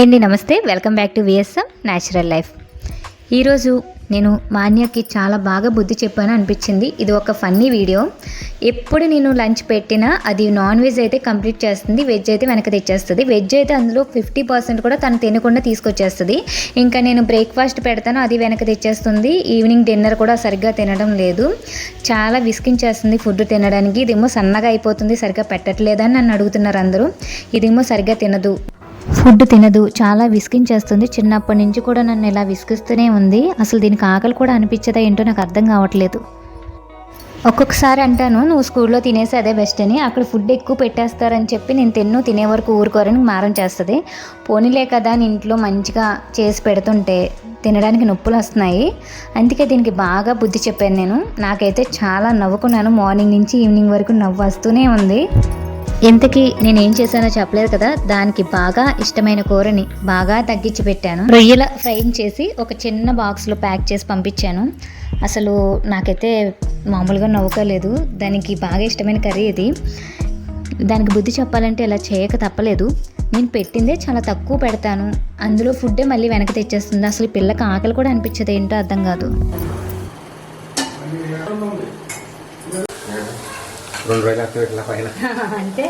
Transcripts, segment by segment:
Hi అండి నమస్తే. Welcome back to VSM natural life. ఈరోజు నేను మాన్యకి చాలా బాగా బుద్ధి చెప్పాను అనిపించింది. ఇది ఒక ఫన్నీ వీడియో. ఎప్పుడు నేను లంచ్ పెట్టినా అది నాన్ వెజ్ అయితే కంప్లీట్ చేస్తుంది వెజ్ అయితే వెనక తెచ్చేస్తుంది. వెజ్ అయితే అందులో ఫిఫ్టీ పర్సెంట్ కూడా తను తినకుండా తీసుకొచ్చేస్తుంది. ఇంకా నేను బ్రేక్ఫాస్ట్ పెడతాను అది వెనక తెచ్చేస్తుంది. ఈవినింగ్ డిన్నర్ కూడా సరిగ్గా తినడం లేదు. చాలా విసికించేస్తుంది ఫుడ్ తినడానికి. ఇదేమో సన్నగా అయిపోతుంది సరిగ్గా పెట్టట్లేదని నన్ను అడుగుతున్నారు అందరూ. ఇదేమో సరిగ్గా తినదు. ఫుడ్ తినదు చాలా విసిగించేస్తుంది. చిన్నప్పటి నుంచి కూడా నన్ను ఇలా విసిగిస్తూనే ఉంది. అసలు దీనికి ఆకలి కూడా అనిపించదా ఏంటో నాకు అర్థం కావట్లేదు. ఒక్కొక్కసారి అంటాను నువ్వు స్కూల్లో తినేసి అదే బెస్ట్ అని. అక్కడ ఫుడ్ ఎక్కువ పెట్టేస్తారని చెప్పి నేను తిన్ను తినే వరకు ఊరుకోరని మారం చేస్తుంది. పోనీలే కదా అని ఇంట్లో మంచిగా చేసి పెడుతుంటే తినడానికి నొప్పులు వస్తున్నాయి. అందుకే దీనికి బాగా బుద్ధి చెప్పాను నేను. నాకైతే చాలా నవ్వుకున్నాను. మార్నింగ్ నుంచి ఈవినింగ్ వరకు నవ్వు వస్తూనే ఉంది. ఇంతకీ నేను చేశానో చెప్పలేదు కదా దానికి బాగా ఇష్టమైన కూరని బాగా తగ్గించి పెట్టాను. రొయ్యల ఫ్రైని చేసి ఒక చిన్న బాక్స్లో ప్యాక్ చేసి పంపించాను. అసలు నాకైతే మామూలుగా నవ్వుకోలేదు. దానికి బాగా ఇష్టమైన కర్రీ ఇది. దానికి బుద్ధి చెప్పాలంటే ఇలా చేయక తప్పలేదు. నేను పెట్టిందే చాలా తక్కువ పెడతాను. అందులో ఫుడ్డే మళ్ళీ వెనక్కి తెచ్చేస్తుంది. అసలు పిల్లకి ఆకలి కూడా అనిపించదు ఏంటో అర్థం కాదు. రెండు రోజులు అక్కడ ఇట్లా పైన. అంటే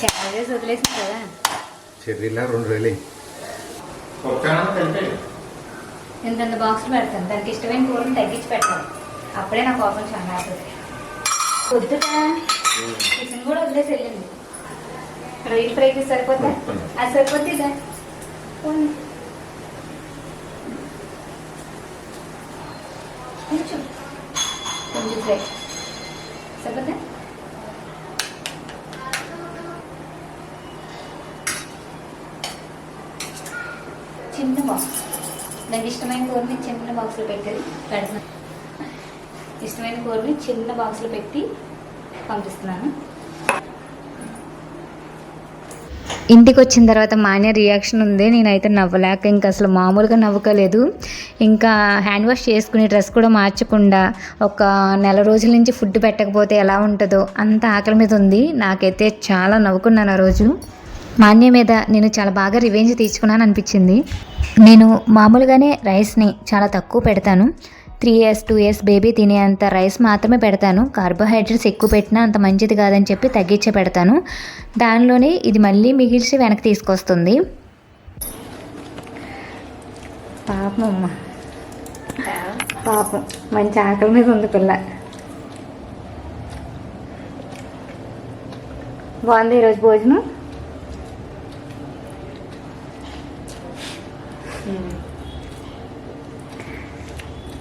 చాలా వదిలేసింది కదా. చెర్రీలా రెండు రోజులు ఇంత బాక్స్లో పెడతాను. దానికి ఇష్టమైన కూరని తగ్గించి పెడతాను. అప్పుడే నా కోపం చాలా అవుతుంది పొద్దుట టిఫిన్ కూడా వదిలేసి వెళ్ళింది. రొయ్యలు ఫ్రైకి సరిపోతా అది సరిపోతే ఇదా. పోనీ. కొంచెం. కొంచెం ఫ్రై సరిపోతా చిన్న బాక్స్ నాకు ఇష్టమైన కూరని చిన్న బాక్స్లో పెట్టేది పెడుతున్నాను ఇష్టమైన కూరని చిన్న బాక్స్లో పెట్టి పంపిస్తున్నాను. ఇంటికి వచ్చిన తర్వాత మాన్య రియాక్షన్ ఉంది. నేనైతే నవ్వలేక ఇంకా అసలు మామూలుగా నవ్వుకోలేదు. ఇంకా హ్యాండ్ వాష్ చేసుకుని డ్రెస్ కూడా మార్చకుండా ఒక నెల రోజుల నుంచి ఫుడ్ పెట్టకపోతే ఎలా ఉంటుందో అంత ఆకలి మీద ఉంది. నాకైతే చాలా నవ్వుకున్నాను ఆ రోజు. మాన్య మీద నేను చాలా బాగా రివెంజ్ తీర్చుకున్నాను అనిపించింది. నేను మామూలుగానే రైస్ని చాలా తక్కువ పెడతాను. Three years two years baby తినేంత rice మాత్రమే పెడతాను. కార్బోహైడ్రేట్స్ ఎక్కువ పెట్టినా అంత మంచిది కాదని చెప్పి తగ్గించే పెడతాను. దానిలోనే ఇది మళ్ళీ మిగిల్చి వెనక్కి తీసుకొస్తుంది. పాపం అమ్మ. పాపం. మంచి ఆకలి మీద ఉంది పిల్ల. బాగుంది ఈరోజు భోజనం?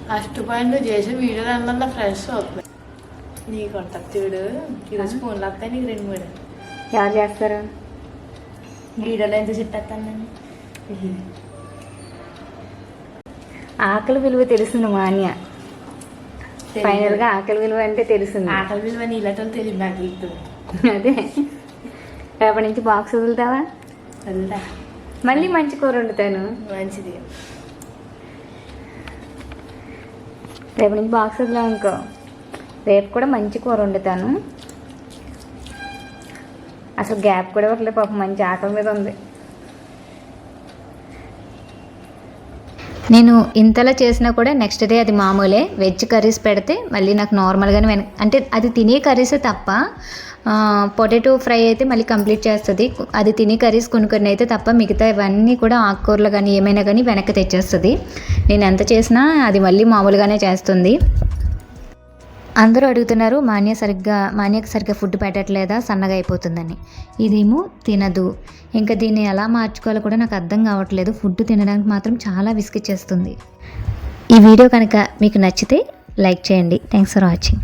ఫస్ట్ పాయింట్ చేసే వీడియోలు అన్న ఫ్రెష్ అవుతుంది నీకు చూడు ఈరోజు ఫోన్లు వస్తాయి నీకు రెండు మూడు ఎవరు చేస్తారు వీడియోలో ఎంత చెప్పేస్తాను ఆకలి విలువ తెలుస్తుంది మాన్య ఫైనల్గా ఆకలి విలువ అంటే తెలుస్తుంది ఆకలి విలువ నీళ్ళటోళ్ళు తెలియదు నాకు అదే రేపటి నుంచి బాక్స్ వదులుతావా వెళ్తా మళ్ళీ మంచి కూర వండుతాను. మంచిది. రేపటి నుంచి బాక్స్ వదిలా అనుకో. రేపు కూడా మంచి కూర వండుతాను. అసలు గ్యాప్ కూడా ఇవ్వట్లేదు పాపం మంచి ఆకలి మీద ఉంది. నేను ఇంతలా చేసినా కూడా నెక్స్ట్ డే అది మామూలే. వెజ్ కర్రీస్ పెడితే మళ్ళీ నాకు నార్మల్గానే అంటే అది తినే కర్రీసే తప్ప పొటాటో ఫ్రై అయితే మళ్ళీ కంప్లీట్ చేస్తుంది. అది తిని కర్రీస్ కొన్ని కొన్ని అయితే తప్ప మిగతా ఇవన్నీ కూడా ఆకుకూరలు కానీ ఏమైనా కానీ వెనక్కి తెచ్చేస్తుంది. నేను ఎంత చేసినా అది మళ్ళీ మామూలుగానే చేస్తుంది. అందరూ అడుగుతున్నారు మాన్య సరిగ్గా మాన్యకు సరిగ్గా ఫుడ్ పెట్టట్లేదా? సన్నగా అయిపోతుందని. ఇదేమో తినదు. ఇంకా దీన్ని ఎలా మార్చుకోవాలో కూడా నాకు అర్థం కావట్లేదు. ఫుడ్ తినడానికి మాత్రం చాలా విసిగిచ్చేస్తుంది ఈ వీడియో కనుక మీకు నచ్చితే లైక్ చేయండి. Thanks for watching